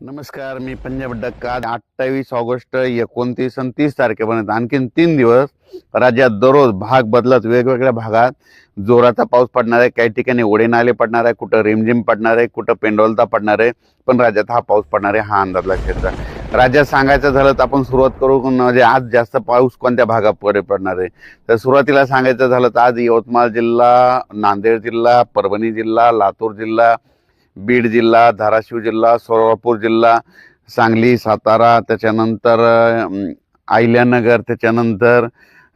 नमस्कार मी पंजाब डक्का. अठ्ठावीस ऑगस्ट एकोणतीस आणि तीस तारखेपर्यंत आणखीन तीन दिवस राज्यात दररोज भाग बदलत वेगवेगळ्या भागात. जोराचा पाऊस पडणार आहे काही ठिकाणी ओढे नाले पडणार आहे कुठं रिमझिम पडणार आहे कुठं पेंडोलता पडणार आहे पण राज्यात हा पाऊस पडणार आहे हा अंदाज लक्षात राज्यात सांगायचं झालं तर आपण सुरुवात करू म्हणजे आज जास्त पाऊस कोणत्या भागापुढे पडणार आहे? तर सुरुवातीला सांगायचं झालं तर आज यवतमाळ जिल्हा नांदेड जिल्हा परभणी जिल्हा लातूर जिल्हा बीड जिल्हा धाराशिव जिल्हा सोलापूर जिल्हा सांगली सातारा त्याच्यानंतर अं, अहिल्यानगर त्याच्यानंतर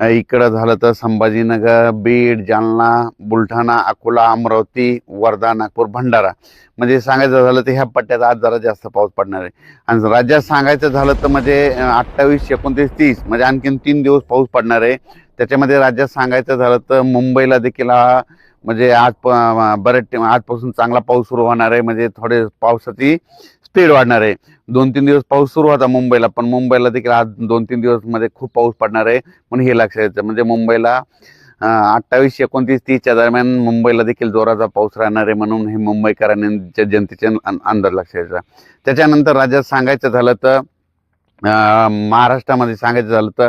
इकडं झालं तर संभाजीनगर बीड जालना बुलढाणा अकोला अमरावती वर्धा नागपूर भंडारा. म्हणजे सांगायचं झालं तर ह्या पट्ट्यात आज जरा जास्त पाऊस पडणार आहे. आणि राज्यात सांगायचं झालं तर म्हणजे अठ्ठावीस एकोणतीस तीस म्हणजे आणखीन तीन दिवस पाऊस पडणार आहे. त्याच्यामध्ये राज्यात सांगायचं झालं तर मुंबईला देखील हा म्हणजे आज प- बरेच आजपासून चांगला पाऊस सुरू होणार आहे. म्हणजे थोडे पावसाची स्पीड वाढणार आहे. दोन तीन दिवस पाऊस सुरू होता मुंबईला पण मुंबईला देखील आज दोन तीन दिवसमध्ये खूप पाऊस पडणार आहे म्हणून हे लक्षात येतं. म्हणजे मुंबईला अठ्ठावीस एकोणतीस तीसच्या दरम्यान मुंबईला देखील जोराचा पाऊस राहणार आहे म्हणून हे मुंबईकरांच्या जनतेचे अंदाज लक्षात येतं. त्याच्यानंतर राज्यात सांगायचं झालं तर महाराष्ट्रामध्ये सांगायचं झालं तर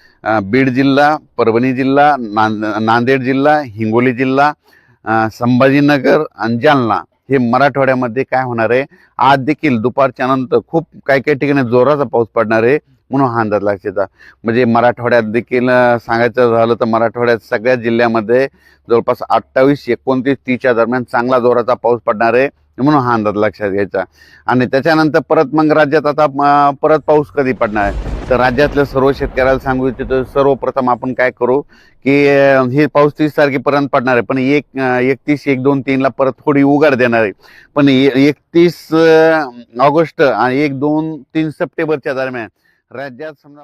बीड जिल्हा परभणी जिल्हा नांद नांदेड जिल्हा हिंगोली जिल्हा संभाजीनगर आणि जालना हे मराठवाड्यामध्ये काय होणार आहे? आज देखील दुपारच्या नंतर खूप काही काही ठिकाणी जोराचा पाऊस पडणार आहे म्हणून हा अंदाज लक्षात म्हणजे मराठवाड्यात देखील सांगायचं झालं तर मराठवाड्यात सगळ्या जिल्ह्यामध्ये जवळपास अठ्ठावीस एकोणतीस तीसच्या दरम्यान चांगला जोराचा पाऊस पडणार आहे म्हणून हा अंदाज लक्षात घ्यायचा. आणि त्याच्यानंतर परत मग राज्यात आता परत पाऊस कधी पडणार आहे? तर राज्यातल्या सर्व शेतकऱ्याला सांगू इच्छितो सर्वप्रथम आपण काय करू की हे पाऊस तीस तारखेपर्यंत पडणार आहे. पण एक एकतीस एक दोन तीनला परत थोडी उघाड देणार आहे. पण एकतीस ऑगस्ट आणि एक दोन तीन सप्टेंबरच्या दरम्यान राज्यात समजा